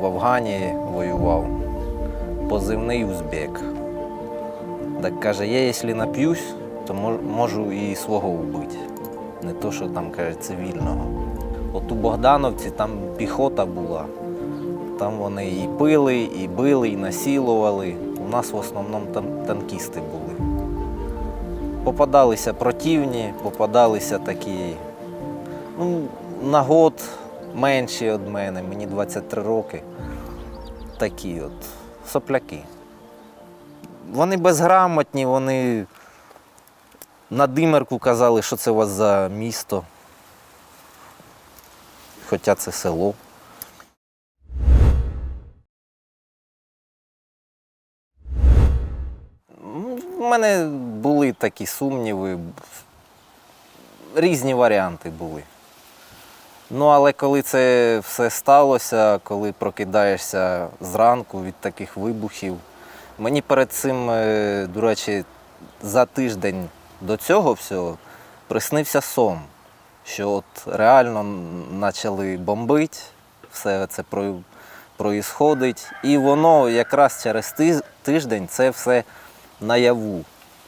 в Афгані воював. Позивний узбек. Так каже, я якщо нап'юсь, то можу і свого вбити. Не то, що там каже, цивільного. От у Богдановці там піхота була. Там вони і пили, і били, і насилували. У нас в основному там танкісти були. Попадалися противні, попадалися такі, ну, на год менші від мене, мені 23 роки. Такі от сопляки. Вони безграмотні, вони на димерку казали, що це у вас за місто. Хоча це село. У мене були такі сумніви, різні варіанти були. Ну, але коли це все сталося, коли прокидаєшся зранку від таких вибухів, мені перед цим, е, до речі, за тиждень до цього всього приснився сон, що от реально почали бомбити, все це про- проїсходить, і воно якраз через тиждень це все наяву.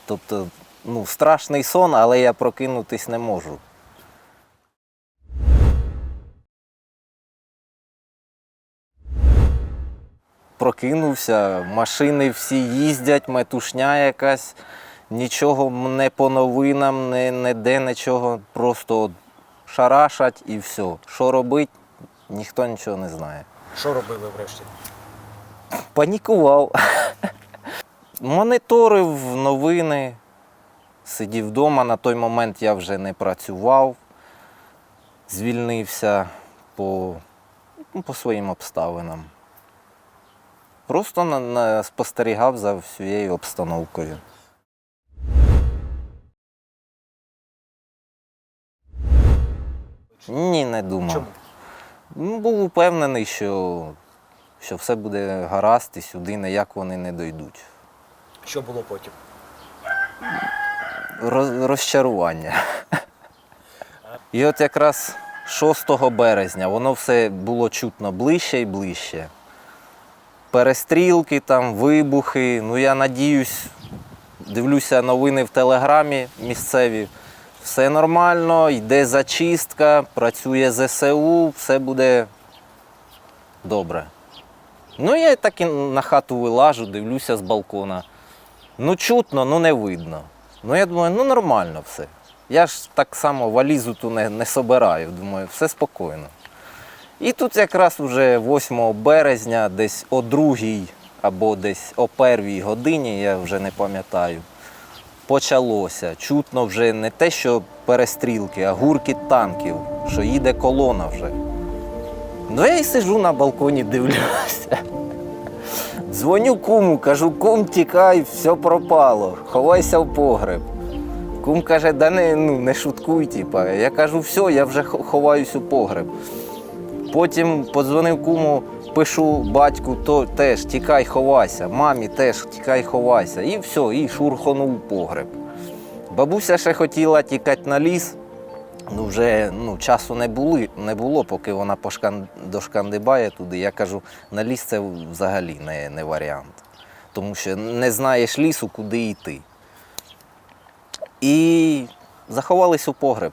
Тобто, ну, страшний сон, але я прокинутись не можу. Прокинувся, машини всі їздять, метушня якась, нічого не по новинам, не, не де нічого, просто шарашать і все. Що робити, ніхто нічого не знає. Що робили врешті? Панікував. Моніторив новини, сидів вдома. На той момент я вже не працював, звільнився по, ну, по своїм обставинам. Просто на, на, спостерігав за всією обстановкою. Ні, не думав. Чому? Ну, був упевнений, що, що все буде гаразд і сюди ніяк вони не дойдуть. Що було потім? Роз, розчарування. І от якраз 6 березня воно все було чутно ближче і ближче. Перестрілки, там, вибухи. Ну я надіюсь, дивлюся новини в телеграмі місцеві. Все нормально, йде зачистка, працює ЗСУ, все буде добре. Ну, я так і на хату вилажу, дивлюся з балкона. Ну, чутно, ну не видно. Ну, я думаю, ну нормально все. Я ж так само валізу ту не, не собираю. Думаю, все спокійно. І тут якраз вже 8 березня, десь о 2 або десь о 1 годині, я вже не пам'ятаю, почалося. Чутно вже не те, що перестрілки, а гуркіт танків, що їде колона вже. Ну я і сижу на балконі, дивлюся. Дзвоню куму, кажу, кум, тікай, все пропало, ховайся в погреб. Кум каже, да не, ну, не шуткуй, типа. Я кажу, все, я вже хо- ховаюсь у погреб. Потім подзвонив куму, пишу батьку, то теж тікай, ховайся, мамі теж тікай, ховайся. І все, і шурхонув погреб. Бабуся ще хотіла тікати на ліс, ну вже ну, часу не, були, не було, поки вона дошкандибає туди. Я кажу, на ліс це взагалі не, не варіант. Тому що не знаєш лісу, куди йти. І заховались у погреб.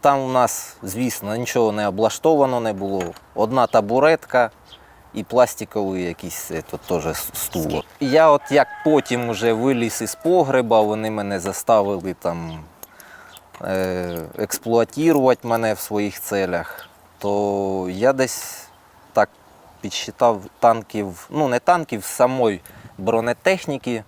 Там у нас, звісно, нічого не облаштовано не було. Одна табуретка і пластиковий якийсь е, то, теж стул. Я от як потім вже виліз із погреба, вони мене заставили там е, експлуатувати мене в своїх целях, то я десь так підсчитав танків, ну не танків, самої бронетехніки,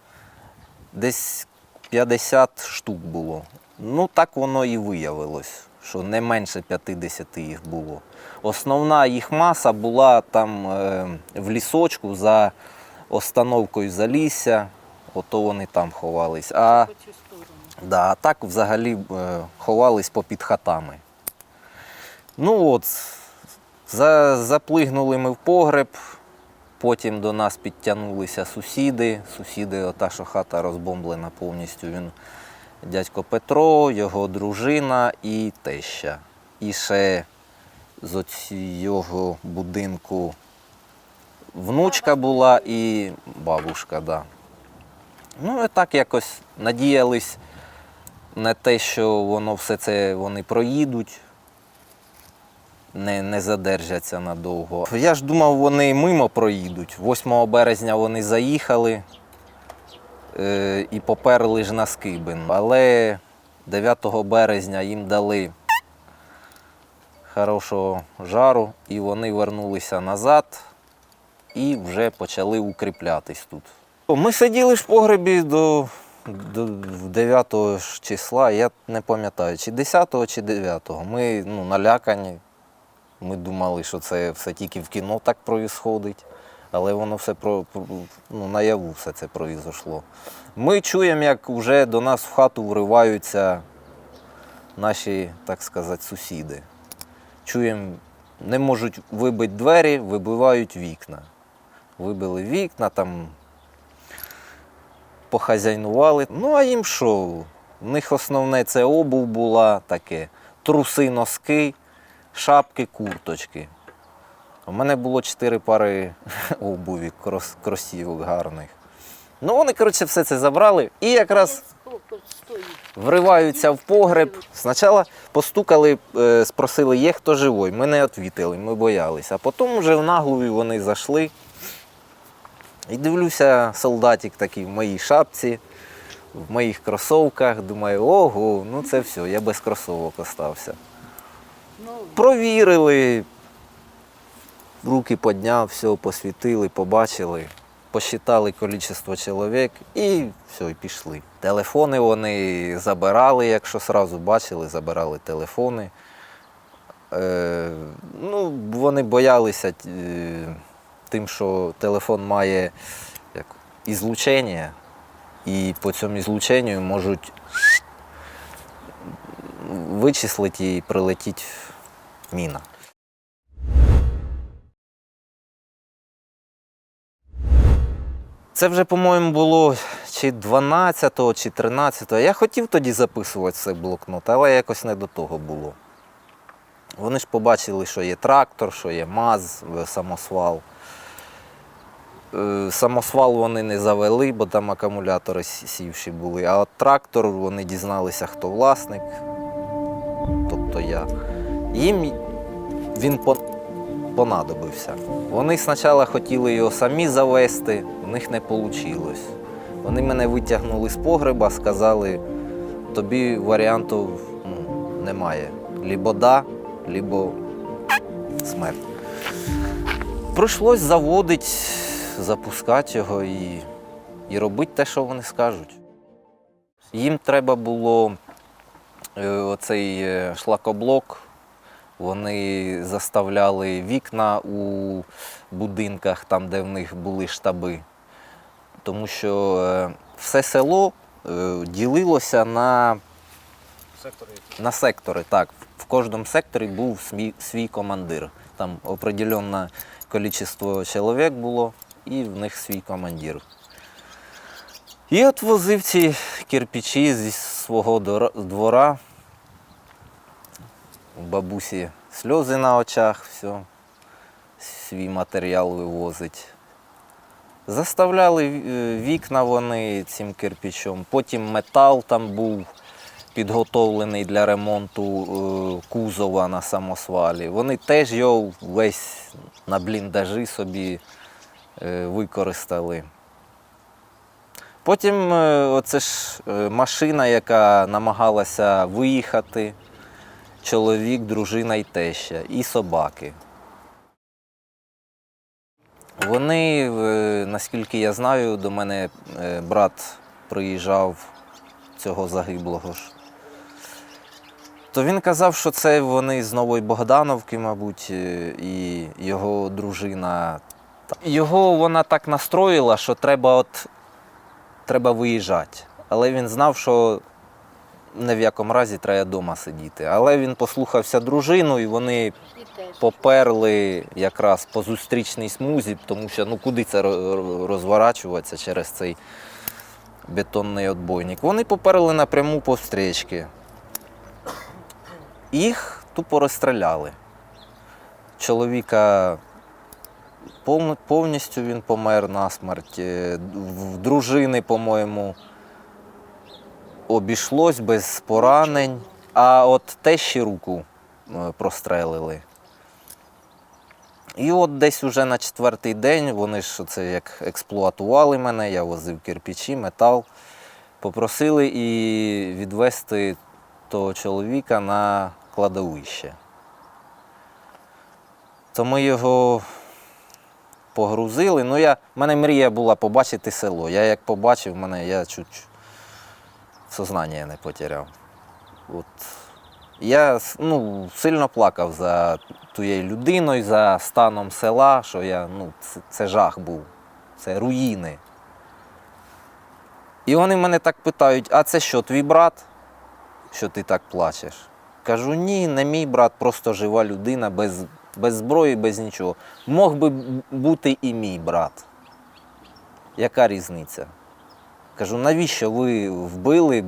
десь 50 штук було. Ну так воно і виявилось, що не менше 50 їх було. Основна їх маса була там е, в лісочку за остановкою Залісся, ото вони там ховались. А, да, а так взагалі е, ховались попід хатами. Ну от, за, заплигнули ми в погреб, потім до нас підтягнулися сусіди. Сусіди, ота, що хата розбомблена повністю. Він дядько Петро, його дружина і теща. І ще з цього будинку внучка була і бабушка, да. Ну і так якось надіялись на те, що воно все це вони проїдуть, не, не задержаться надовго. Я ж думав, вони мимо проїдуть. 8 березня вони заїхали і поперли ж на Скибин. Але 9 березня їм дали хорошого жару, і вони вернулися назад і вже почали укріплятись тут. Ми сиділи в погребі до, до 9 числа, я не пам'ятаю, чи 10 чи 9. Ми ну, налякані. Ми думали, що це все тільки в кіно так проїсходить, але воно все про, про- ну, наяву все це произошло. Ми чуємо, як вже до нас в хату вриваються наші, так сказати, сусіди. Чуємо, не можуть вибити двері, вибивають вікна. Вибили вікна, там похазяйнували. Ну, а їм що? У них основне це обув була таке. Труси, носки, шапки, курточки. У мене було чотири пари обуві, крос, кросівок гарних. Ну, вони, коротше, все це забрали і якраз вриваються в погреб. Спочатку постукали, е, спросили, є хто живий. Ми не відповіли, ми боялися. А потім вже в наглую вони зайшли. І дивлюся, солдатик такий в моїй шапці, в моїх кросовках. Думаю, ого, ну це все, я без кросовок остався. Провірили, руки підняв, все, посвітили, побачили, посчитали кількість чоловік і все, і пішли. Телефони вони забирали, якщо сразу бачили, забирали телефони. Е, ну, вони боялися е, тим, що телефон має як, ізлучення, і по цьому ізлученню можуть вичислити і прилетіти міна. Це вже, по-моєму, було чи 12-го, чи 13-го. Я хотів тоді записувати цей блокнот, але якось не до того було. Вони ж побачили, що є трактор, що є МАЗ, е, самосвал. Е, Самосвал вони не завели, бо там акумулятори сі- сівші були. А от трактор вони дізналися, хто власник, тобто я. Їм він по- понадобився. Вони спочатку хотіли його самі завести, в них не вийшло. Вони мене витягнули з погреба, сказали, тобі варіантів ну, немає. Лібо да, лібо смерть. Прийшлось заводити, запускати його і, і робити те, що вони скажуть. Їм треба було е, оцей е, шлакоблок. Вони заставляли вікна у будинках, там, де в них були штаби. Тому що е, все село е, ділилося на Сектори на сектори, так. В кожному секторі був свій, свій командир. Там определенне кількість чоловік було, і в них свій командир. І от возив ці кирпичі зі свого двора. Бабусі сльози на очах, все, свій матеріал вивозить. Заставляли е, вікна вони цим кирпичом, потім метал там був підготовлений для ремонту е, кузова на самосвалі. Вони теж його весь на бліндажі собі е, використали. Потім оце ж машина, яка намагалася виїхати, чоловік, дружина і теща, і собаки. Вони, е, наскільки я знаю, до мене е, брат приїжджав цього загиблого ж. То він казав, що це вони з Нової Богдановки, мабуть, е, і його дружина. Його вона так настроїла, що треба от треба виїжджати. Але він знав, що не в якому разі треба вдома сидіти. Але він послухався дружину, і вони поперли якраз по зустрічній смузі, тому що ну куди це розворачуватися через цей бетонний отбойник. Вони поперли напряму по встрічки. Їх тупо розстріляли. чоловіка повністю він помер на смерть. В дружини, по-моєму, обійшлось без поранень, а от тещі руку е, прострелили. І от десь уже на четвертий день вони ж це як експлуатували мене, я возив кирпичі, метал. Попросили і відвести того чоловіка на кладовище. То ми його погрузили. Ну, я, в мене мрія була побачити село. Я як побачив, мене я чуть сознання не потеряв. От. Я ну, сильно плакав за тією людиною, за станом села, що я, ну, це, це жах був, це руїни. І вони мене так питають: а це що, твій брат? Що ти так плачеш? Кажу, ні, не мій брат, просто жива людина, без, без зброї, без нічого. Мог би бути і мій брат. Яка різниця? Кажу, навіщо ви вбили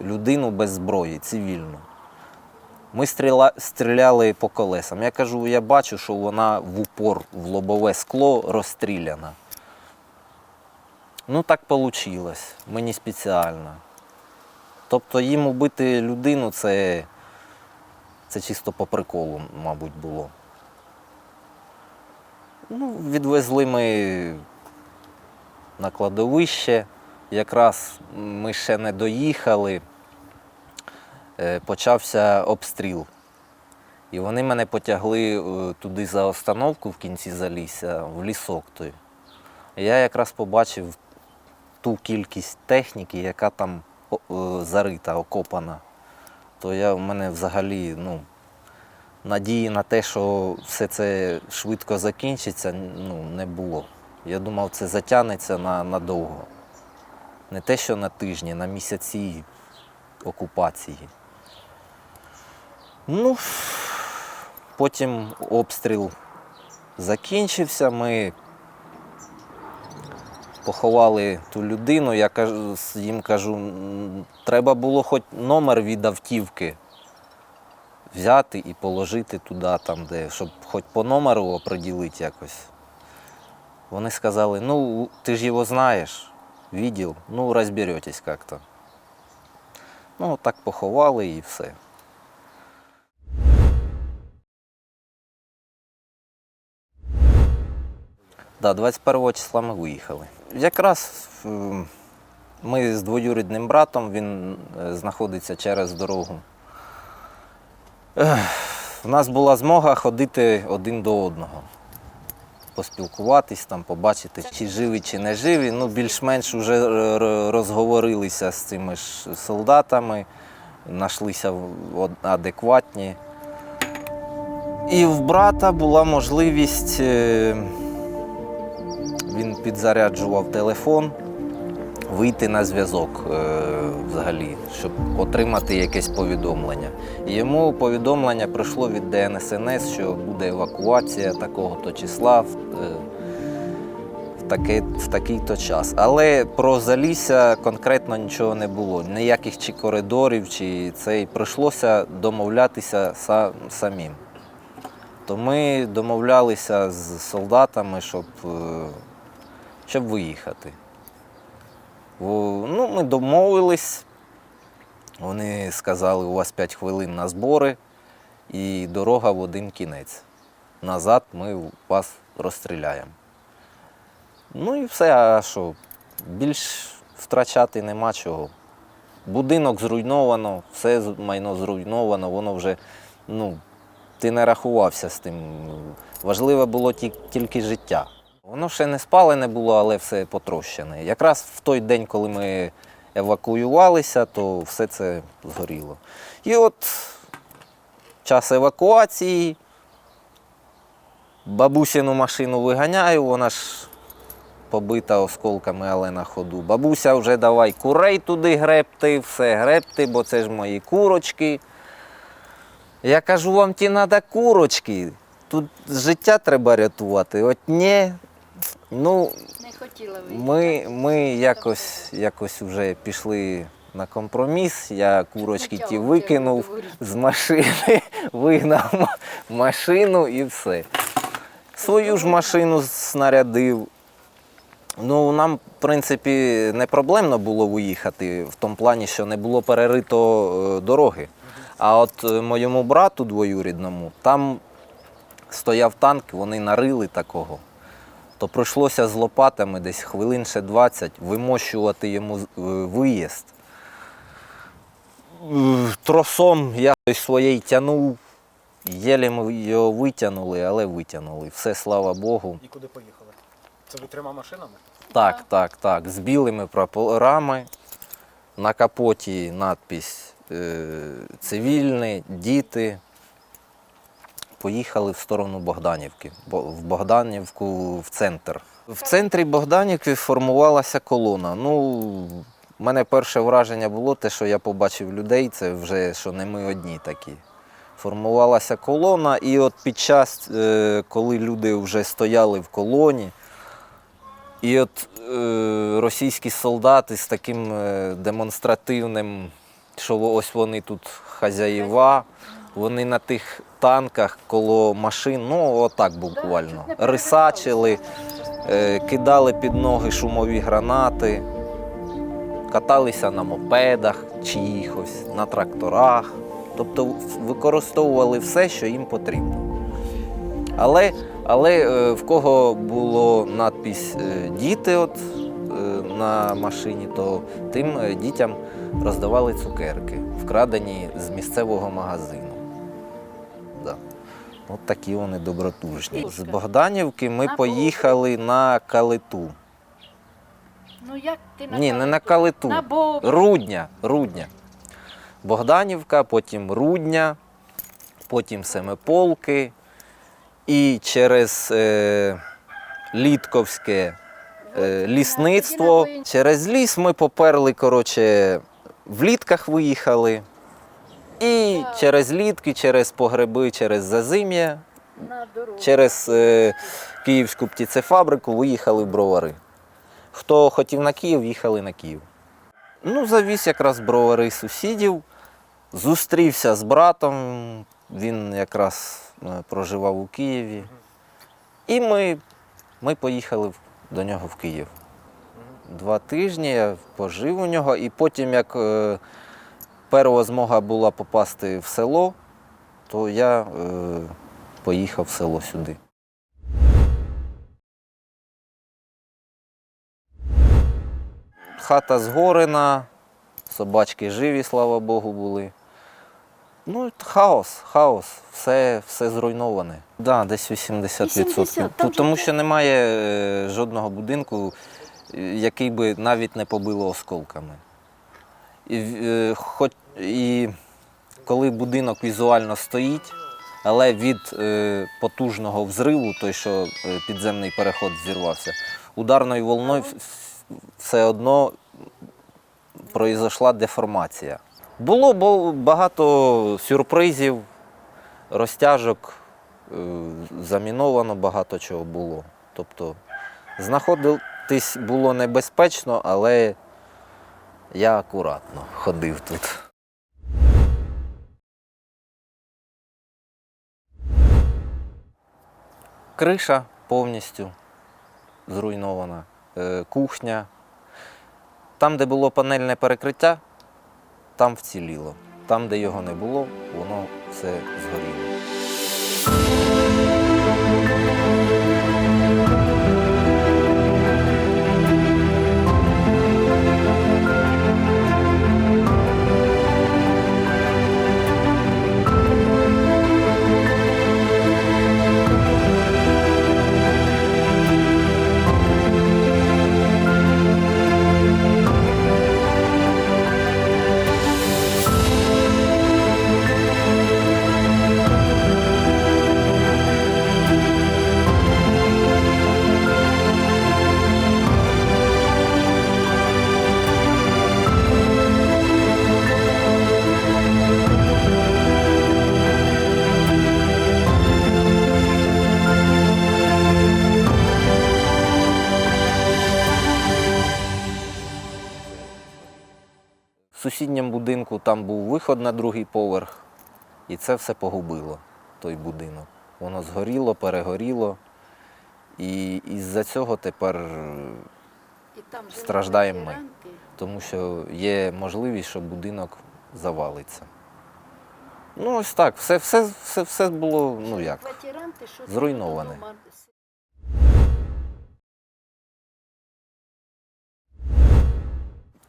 людину без зброї, цивільну? Ми стріла, стріляли по колесам. Я кажу, я бачу, що вона в упор в лобове скло розстріляна. Ну так вийшло. Мені спеціально. Тобто їм убити людину це, це чисто по приколу, мабуть, було. Ну, відвезли ми на кладовище. Якраз ми ще не доїхали, е, почався обстріл. І вони мене потягли е, туди за остановку в кінці залісся, в лісок той. Я якраз побачив ту кількість техніки, яка там е, зарита, окопана. То я, в мене взагалі ну, надії на те, що все це швидко закінчиться, ну, не було. Я думав, це затягнеться на, надовго. Не те, що на тижні, на місяці окупації. Ну, потім обстріл закінчився. Ми поховали ту людину. Я їм кажу, треба було хоч номер від автівки взяти і положити туди, там, де, щоб хоч по номеру оприділити якось. Вони сказали, ну, ти ж його знаєш, видел, ну, розберетесь як-то. Ну, так поховали і все. Да, 21 числа ми виїхали. Якраз ми з двоюрідним братом, він е, знаходиться через дорогу. У нас була змога ходити один до одного, поспілкуватись, там, побачити, чи живі, чи не живі. Ну, більш-менш вже р- розговорилися з цими ж солдатами, знайшлися адекватні. І в брата була можливість. е, він підзаряджував телефон, вийти на зв'язок е, взагалі, щоб отримати якесь повідомлення. Йому повідомлення прийшло від ДНСНС, що буде евакуація такого-то числа в, е, таке, в такий-то час. Але про Залісся конкретно нічого не було. Ніяких чи коридорів, чи цей прийшлося домовлятися са, самим. То ми домовлялися з солдатами, щоб, е, щоб виїхати. Ну, ми домовились. Вони сказали, у вас 5 хвилин на збори і дорога в один кінець. Назад ми вас розстріляємо. Ну і все, а що? Більш втрачати нема чого. Будинок зруйновано, все майно зруйновано, воно вже, ну, ти не рахувався з тим. Важливе було тільки життя. Воно ще не спалене було, але все потрощене. Якраз в той день, коли ми евакуювалися, то все це згоріло. І от час евакуації. Бабусину машину виганяю, вона ж побита осколками, але на ходу. Бабуся вже давай курей туди гребти, все гребти, бо це ж мої курочки. Я кажу, вам ті треба курочки. Тут життя треба рятувати. От ні. Ну, Не хотіла ви. ми, ми якось, якось вже пішли на компроміс. Я курочки ті викинув з машини, вигнав машину і все. Свою ж машину снарядив. Ну, нам, в принципі, не проблемно було виїхати в тому плані, що не було перерито е, дороги. А от е, моєму брату двоюрідному, там стояв танк, вони нарили такого. То прийшлося з лопатами десь хвилин ще 20 вимощувати йому е, виїзд. Е, Тросом я своєї тянув. Єлі ми його витягнули, але витягнули. Все, слава Богу. І куди поїхали? Це ви трьома машинами? Так, так, так. З білими прапорами. На капоті надпись е, цивільний, діти. Поїхали в сторону Богданівки. В Богданівку в центр. В центрі Богданівки формувалася колона. Ну, мене перше враження було те, що я побачив людей, це вже що не ми одні такі. Формувалася колона, і от під час, е, коли люди вже стояли в колоні, і от е, російські солдати з таким е, демонстративним, що ось вони тут хазяїва, вони на тих танках коло машин, ну отак буквально, рисачили, е, кидали під ноги шумові гранати, каталися на мопедах чиїхось, на тракторах. Тобто використовували все, що їм потрібно. Але, але е, в кого було надпись е, діти от, на машині, то тим дітям роздавали цукерки, вкрадені з місцевого магазину. От такі вони добротужні. З Богданівки ми поїхали на Калиту. Ну як ти на Ні, не на Калиту. На Боб. Рудня, Рудня. Богданівка, потім Рудня, потім Семиполки. І через е, Літковське е, лісництво. Через ліс ми поперли, коротше, в літках виїхали. І через літки, через погреби, через Зазим'я, через е, Київську птицефабрику виїхали в бровари. Хто хотів на Київ, їхали на Київ. Ну, завіз якраз бровари сусідів, зустрівся з братом, він якраз е, проживав у Києві. І ми, ми поїхали до нього в Київ. Два тижні я пожив у нього, і потім, як е, перша змога була попасти в село, то я е, поїхав в село сюди. Хата згорена, собачки живі, слава Богу, були. Ну, хаос, хаос, все, все зруйноване. Да, десь 80%. 80, Тому що немає е, жодного будинку, е, який би навіть не побило осколками. І, е, хоч, і коли будинок візуально стоїть, але від е, потужного взриву, той, що е, підземний переход зірвався, ударною волною все одно произошла деформація. Було багато сюрпризів, розтяжок, е, заміновано багато чого було. Тобто знаходитись було небезпечно, але я акуратно ходив тут. Криша повністю зруйнована, е, кухня. Там, де було панельне перекриття, там вціліло. Там, де його не було, воно все згоріло. Будинку там був виход на другий поверх, і це все погубило, той будинок. Воно згоріло, перегоріло. І із-за цього тепер, І там Страждаємо ми. тому що є можливість, що будинок завалиться. Ну, ось так, все, все, все, все було, ну як. Зруйноване.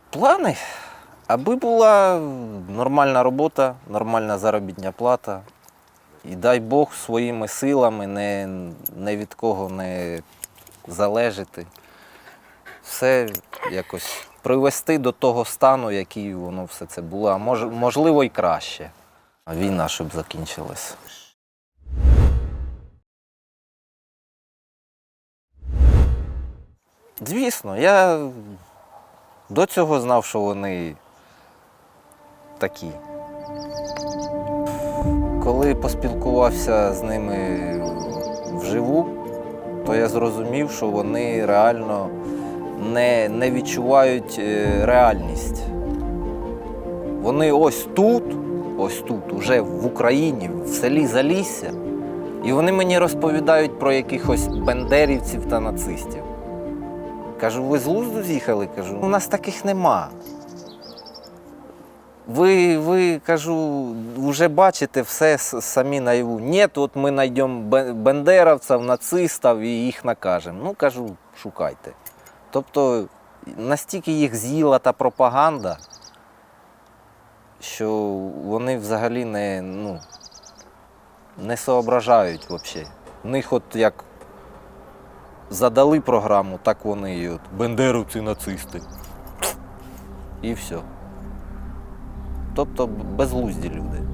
Плани, аби була нормальна робота, нормальна заробітня плата. І дай Бог своїми силами не, не від кого не залежати. Все якось привести до того стану, який воно все це було, а мож, можливо і краще. А війна, щоб закінчилась. Звісно, я до цього знав, що вони такі. Коли поспілкувався з ними вживу, то я зрозумів, що вони реально не, не відчувають е, реальність. Вони ось тут, ось тут, уже в Україні, в селі Залісся, і вони мені розповідають про якихось бендерівців та нацистів. Кажу, ви з глузду з'їхали? Кажу, у нас таких нема. Ви, ви кажу, вже бачите все самі наяву. Ні, от ми знайдемо бендеровців, нацистів і їх накажемо. Ну, кажу, шукайте. Тобто настільки їх з'їла та пропаганда, що вони взагалі не, ну, не соображають взагалі. У них от як задали програму, так вони от бендеровці нацисти. І все. Тобто безглузді люди.